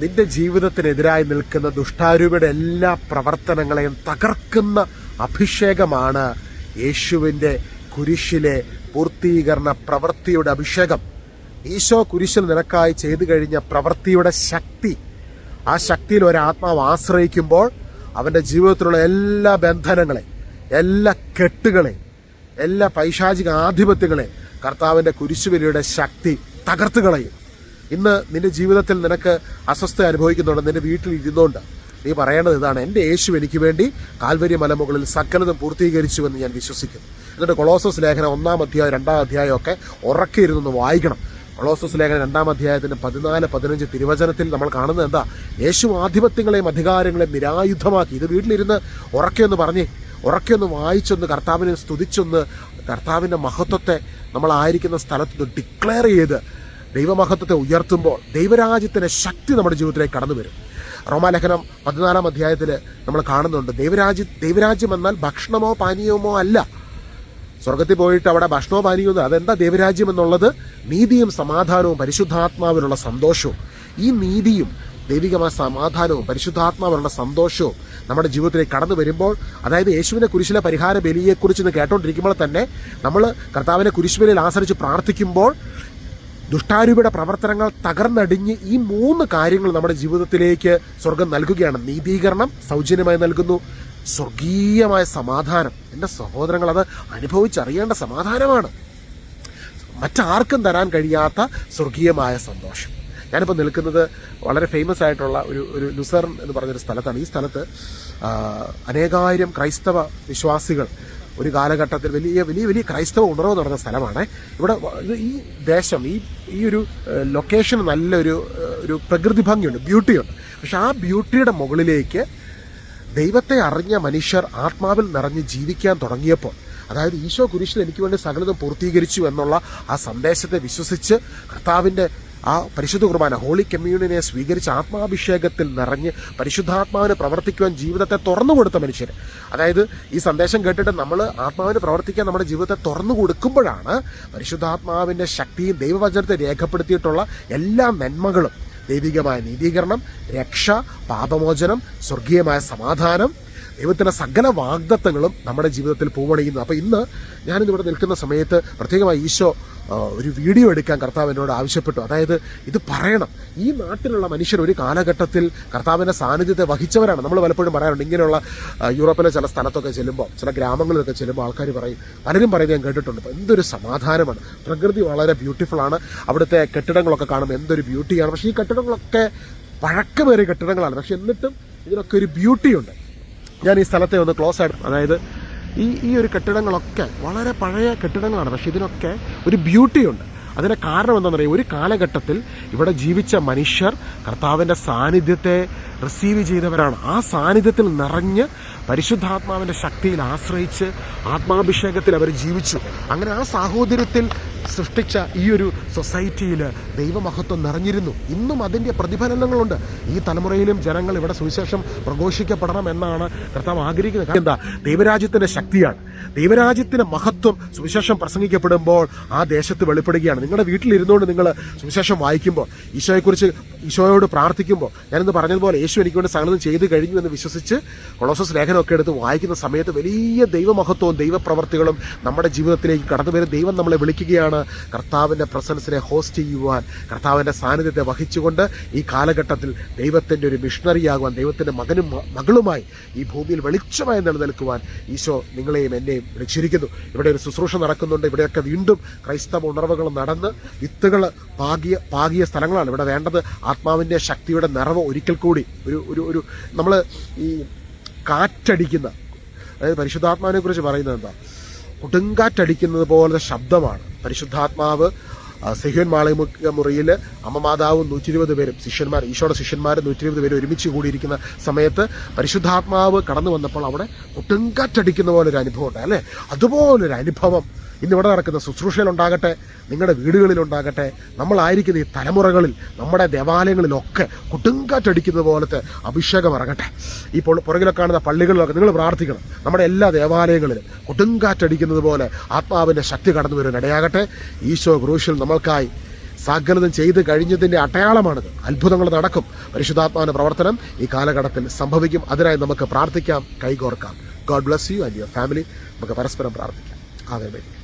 നിന്റെ ജീവിതത്തിനെതിരായി നിൽക്കുന്ന ദുഷ്ടാരൂപയുടെ എല്ലാ പ്രവർത്തനങ്ങളെയും തകർക്കുന്ന അഭിഷേകമാണ് യേശുവിന്റെ കുരിശിലെ പൂർത്തീകരണ പ്രവൃത്തിയുടെ അഭിഷേകം. ഈശോ കുരിശിൽ നിനക്കായി ചെയ്തു കഴിഞ്ഞ പ്രവൃത്തിയുടെ ശക്തി. ആ ശക്തിയിൽ ഒരാത്മാവ് ആശ്രയിക്കുമ്പോൾ അവന്റെ ജീവിതത്തിലുള്ള എല്ലാ ബന്ധനങ്ങളെ എല്ലാ കെട്ടുകളെ എല്ലാ പൈശാചിക ആധിപത്യങ്ങളെ കർത്താവിന്റെ കുരിശുവിലിയുടെ ശക്തി തകർത്ത് കളയും. ഇന്ന് നിന്റെ ജീവിതത്തിൽ നിനക്ക് അസ്വസ്ഥ അനുഭവിക്കുന്നുണ്ട് നിന്റെ വീട്ടിൽ ഇരുന്നുകൊണ്ട്. നീ പറയേണ്ടത് ഇതാണ് എന്റെ യേശു എനിക്ക് വേണ്ടി കാൽവരി മലമുകളിൽ സകലതും പൂർത്തീകരിച്ചുവെന്ന് ഞാൻ വിശ്വസിക്കുന്നു. എന്നിട്ട് കൊളോസസ് ലേഖനം ഒന്നാം അധ്യായം രണ്ടാം അധ്യായം ഒക്കെ ഉറക്കിയിരുന്നൊന്ന് വായിക്കണം. കൊളോസസ് ലേഖനം രണ്ടാം അധ്യായത്തിന്റെ പതിനാല് പതിനഞ്ച് തിരുവചനത്തിൽ നമ്മൾ കാണുന്നത് എന്താ? യേശു ആധിപത്യങ്ങളെയും അധികാരങ്ങളെയും നിരായുധമാക്കി. ഇത് വീട്ടിലിരുന്ന് ഉറക്കെയൊന്ന് പറഞ്ഞേ ഉറക്കെയൊന്ന് വായിച്ചൊന്ന് കർത്താവിനെ സ്തുതിച്ചൊന്ന് കർത്താവിന്റെ മഹത്വത്തെ നമ്മളായിരിക്കുന്ന സ്ഥലത്ത് ഡിക്ലെയർ ചെയ്ത് ദൈവമഹത്വത്തെ ഉയർത്തുമ്പോൾ ദൈവരാജ്യത്തിന്റെ ശക്തി നമ്മുടെ ജീവിതത്തിലേക്ക് കടന്നു വരും. റോമാലേഖനം പതിനാലാം അധ്യായത്തിൽ നമ്മൾ കാണുന്നുണ്ട്. ദൈവരാജ്യ ദൈവരാജ്യം എന്നാൽ ഭക്ഷണമോ പാനീയമോ അല്ല. സ്വർഗത്തിൽ പോയിട്ട് അവിടെ ഭക്ഷണമോ പാനീയമോ ഒന്നും അതെന്താ ദൈവരാജ്യം എന്നുള്ളത്? നീതിയും സമാധാനവും പരിശുദ്ധാത്മാവിനുള്ള സന്തോഷവും. ഈ നീതിയും ദൈവികമായ സമാധാനവും പരിശുദ്ധാത്മാവിനുള്ള സന്തോഷവും നമ്മുടെ ജീവിതത്തിലേക്ക് കടന്നു വരുമ്പോൾ അതായത് യേശുവിനെ കുരിശിലെ പരിഹാര ബലിയെക്കുറിച്ച് കേട്ടോണ്ടിരിക്കുമ്പോൾ തന്നെ നമ്മൾ കർത്താവിനെ കുരിശുബലിയിൽ ആശ്രയിച്ച് പ്രാർത്ഥിക്കുമ്പോൾ ദുഷ്ടാരൂപിയുടെ പ്രവർത്തനങ്ങൾ തകർന്നടിഞ്ഞ് ഈ മൂന്ന് കാര്യങ്ങൾ നമ്മുടെ ജീവിതത്തിലേക്ക് സ്വർഗം നൽകുകയാണ്. നീതീകരണം സൗജന്യമായി നൽകുന്നു. സ്വർഗീയമായ സമാധാനം. എന്റെ സഹോദരങ്ങൾ അത് അനുഭവിച്ചറിയേണ്ട സമാധാനമാണ്. മറ്റാർക്കും തരാൻ കഴിയാത്ത സ്വർഗീയമായ സന്തോഷം. ഞാനിപ്പോൾ നിൽക്കുന്നത് വളരെ ഫേമസ് ആയിട്ടുള്ള ഒരു ഒരു ലുസർ എന്ന് പറഞ്ഞൊരു സ്ഥലത്താണ്. ഈ സ്ഥലത്ത് അനേകായിരം ക്രൈസ്തവ വിശ്വാസികൾ ഒരു കാലഘട്ടത്തിൽ വലിയ വലിയ വലിയ ക്രൈസ്തവ ഉണർവ് നടന്ന സ്ഥലമാണ്. ഇവിടെ ഈ ദേശം ഈ ഈ ഒരു ലൊക്കേഷൻ നല്ലൊരു ഒരു പ്രകൃതി ഭംഗിയുണ്ട് ബ്യൂട്ടിയുണ്ട് പക്ഷെ ആ ബ്യൂട്ടിയുടെ മുകളിലേക്ക് ദൈവത്തെ അറിഞ്ഞ മനുഷ്യർ ആത്മാവിൽ നിറഞ്ഞ് ജീവിക്കാൻ തുടങ്ങിയപ്പോൾ അതായത് ഈശോ കുരിശിൽ എനിക്ക് വേണ്ടി സകലതും പൂർത്തീകരിച്ചു എന്നുള്ള ആ സന്ദേശത്തെ വിശ്വസിച്ച് കർത്താവിന്റെ ആ പരിശുദ്ധ കുർബാന ഹോളി കമ്മ്യൂണിനെ സ്വീകരിച്ച് ആത്മാഭിഷേകത്തിൽ നിറഞ്ഞ് പരിശുദ്ധാത്മാവിന് പ്രവർത്തിക്കുവാൻ ജീവിതത്തെ തുറന്നു കൊടുത്ത മനുഷ്യർ അതായത് ഈ സന്ദേശം കേട്ടിട്ട് നമ്മൾ ആത്മാവിന് പ്രവർത്തിക്കാൻ നമ്മുടെ ജീവിതത്തെ തുറന്നു കൊടുക്കുമ്പോഴാണ് പരിശുദ്ധാത്മാവിന്റെ ശക്തിയും ദൈവവചനത്തെ രേഖപ്പെടുത്തിയിട്ടുള്ള എല്ലാ നന്മകളും. ദൈവികമായ നീതീകരണം രക്ഷ പാപമോചനം സ്വർഗീയമായ സമാധാനം ദൈവത്തിന്റെ സകല വാഗ്ദത്തങ്ങളും നമ്മുടെ ജീവിതത്തിൽ പൂവണിയുന്നു. അപ്പോൾ ഇന്ന് ഞാനിന്നിവിടെ നിൽക്കുന്ന സമയത്ത് പ്രത്യേകമായി ഈശോ ഒരു വീഡിയോ എടുക്കാൻ കർത്താവ് എന്നോട് ആവശ്യപ്പെട്ടു. അതായത് ഇത് പറയണം. ഈ നാട്ടിലുള്ള മനുഷ്യർ ഒരു കാലഘട്ടത്തിൽ കർത്താവിന്റെ സാന്നിധ്യത്തെ വഹിച്ചവരാണ്. നമ്മൾ പലപ്പോഴും പറയാറുണ്ട് ഇങ്ങനെയുള്ള യൂറോപ്പിലെ ചില സ്ഥലത്തൊക്കെ ചെല്ലുമ്പോൾ ചില ഗ്രാമങ്ങളിലൊക്കെ ചെല്ലുമ്പോൾ ആൾക്കാർ പറയും പലരും പറയുന്നത് ഞാൻ കേട്ടിട്ടുണ്ട്. "ഇപ്പൊ എന്തൊരു സമാധാനമാണ്. പ്രകൃതി വളരെ ബ്യൂട്ടിഫുൾ ആണ്. അവിടുത്തെ കെട്ടിടങ്ങളൊക്കെ കാണുമ്പോൾ എന്തൊരു ബ്യൂട്ടിയാണ് പക്ഷേ ഈ കെട്ടിടങ്ങളൊക്കെ പഴക്കമേറിയ കെട്ടിടങ്ങളാണ്. പക്ഷെ എന്നിട്ടും ഇതിനൊക്കെ ഒരു ബ്യൂട്ടിയുണ്ട് ഞാൻ ഈ സ്ഥലത്തെ ഒന്ന് ക്ലോസ് ആയിട്ട് അതായത് ഈ ഈ ഒരു കെട്ടിടങ്ങളൊക്കെ വളരെ പഴയ കെട്ടിടങ്ങളാണ്. പക്ഷേ ഇതിനൊക്കെ ഒരു ബ്യൂട്ടിയുണ്ട്. അതിന് കാരണം എന്താണെന്ന് പറയുക ഒരു കാലഘട്ടത്തിൽ ഇവിടെ ജീവിച്ച മനുഷ്യർ കർത്താവിന്റെ സാന്നിധ്യത്തെ റിസീവ് ചെയ്തവരാണ്. ആ സാന്നിധ്യത്തിൽ നിറഞ്ഞ് പരിശുദ്ധാത്മാവിന്റെ ശക്തിയിൽ ആശ്രയിച്ച് ആത്മാഭിഷേകത്തിൽ അവർ ജീവിച്ചു. അങ്ങനെ ആ സാഹോദര്യത്തിൽ സൃഷ്ടിച്ച ഈ ഒരു സൊസൈറ്റിയിൽ ദൈവമഹത്വം നിറഞ്ഞിരുന്നു. ഇന്നും അതിന്റെ പ്രതിഫലനങ്ങളുണ്ട്. ഈ തലമുറയിലും ജനങ്ങൾ ഇവിടെ സുവിശേഷം പ്രഘോഷിക്കപ്പെടണം എന്നാണ് കർത്താവ് ആഗ്രഹിക്കുന്നത്. എന്താ? ദൈവരാജ്യത്തിന്റെ ശക്തിയാണ്. ദൈവരാജ്യത്തിന്റെ മഹത്വം സുവിശേഷം പ്രസംഗിക്കപ്പെടുമ്പോൾ ആ ദേശത്ത് വെളിപ്പെടുകയാണ്. നിങ്ങളുടെ വീട്ടിലിരുന്നുകൊണ്ട് നിങ്ങൾ സുവിശേഷം വായിക്കുമ്പോൾ ഈശോയെക്കുറിച്ച് ഈശോയോട് പ്രാർത്ഥിക്കുമ്പോൾ ഞാനിന്ന് പറഞ്ഞതുപോലെ യേശു എനിക്ക് വേണ്ടി സകലതും ചെയ്തു കഴിഞ്ഞു എന്ന് വിശ്വസിച്ച് കൊളോസസ് ലേഖനമൊക്കെ എടുത്ത് വായിക്കുന്ന സമയത്ത് വലിയ ദൈവമഹത്വവും ദൈവപ്രവർത്തികളും നമ്മുടെ ജീവിതത്തിലേക്ക് കടന്നു വരും. ദൈവം നമ്മളെ വിളിക്കുകയാണ്. കർത്താവിന്റെ പ്രസൻസിനെ ഹോസ്റ്റ് ചെയ്യുവാൻ കർത്താവിന്റെ സാന്നിധ്യത്തെ വഹിച്ചുകൊണ്ട് ഈ കാലഘട്ടത്തിൽ ദൈവത്തിന്റെ ഒരു മിഷണറിയാകുവാൻ ദൈവത്തിന്റെ മകനും മകളുമായി ഈ ഭൂമിയിൽ വെളിച്ചമായി നിലനിൽക്കുവാൻ ഈശോ നിങ്ങളെയും എന്നെയും വിളിച്ചിരിക്കുന്നു. ഇവിടെ ഒരു ശുശ്രൂഷ നടക്കുന്നുണ്ട്. ഇവിടെയൊക്കെ വീണ്ടും ക്രൈസ്തവ ഉണർവുകൾ നടന്ന് വിത്തുകൾ പാകിയ പാകിയ സ്ഥലങ്ങളാണ്. ഇവിടെ വേണ്ടത് ആത്മാവിന്റെ ശക്തിയുടെ നിറവ് ഒരിക്കൽ കൂടി ഒരു ഒരു ഒരു നമ്മൾ ഈ കാറ്റടിക്കുന്ന അതായത് പരിശുദ്ധാത്മാവിനെ കുറിച്ച് പറയുന്നത് എന്താ? കൊടുങ്കാറ്റടിക്കുന്നത് പോലത്തെ ശബ്ദമാണ്. പരിശുദ്ധാത്മാവ് സിഹ്യൻ മാളിക മുറിയിൽ അമ്മമാതാവും നൂറ്റി ഇരുപത് പേരും ശിഷ്യന്മാർ ഈശോയുടെ ശിഷ്യന്മാരും നൂറ്റി ഇരുപത് പേരും ഒരുമിച്ച് കൂടിയിരിക്കുന്ന സമയത്ത് പരിശുദ്ധാത്മാവ് കടന്നു വന്നപ്പോൾ അവിടെ കൊട്ടുങ്കാറ്റടിക്കുന്ന പോലെ ഒരു അനുഭവം ഉണ്ട് അല്ലേ? അതുപോലൊരു അനുഭവം ഇന്ന് ഇവിടെ നടക്കുന്ന ശുശ്രൂഷയിലുണ്ടാകട്ടെ നിങ്ങളുടെ വീടുകളിലുണ്ടാകട്ടെ നമ്മളായിരിക്കുന്ന ഈ തലമുറകളിൽ നമ്മുടെ ദേവാലയങ്ങളിലൊക്കെ കൊടുങ്കാറ്റടിക്കുന്നത് പോലത്തെ അഭിഷേകം ഇറങ്ങട്ടെ. ഈ പുറകിലൊക്കെ കാണുന്ന പള്ളികളിലൊക്കെ നിങ്ങൾ പ്രാർത്ഥിക്കണം. നമ്മുടെ എല്ലാ ദേവാലയങ്ങളിലും കൊടുങ്കാറ്റടിക്കുന്നത് പോലെ ആത്മാവിന്റെ ശക്തി കടന്നു വരുവാൻ ഇടയാകട്ടെ ഈശോ ക്രൂശിൽ നമ്മൾക്കായി സാഗ്രതം ചെയ്ത് കഴിഞ്ഞതിന്റെ അടയാളമാണിത്. അത്ഭുതങ്ങൾ നടക്കും. പരിശുദ്ധാത്മാവിന്റെ പ്രവർത്തനം ഈ കാലഘട്ടത്തിൽ സംഭവിക്കും. അതിനായി നമുക്ക് പ്രാർത്ഥിക്കാം കൈകോർക്കാം. God bless you and your family. നമുക്ക് പരസ്പരം പ്രാർത്ഥിക്കാം. ആമേൻ.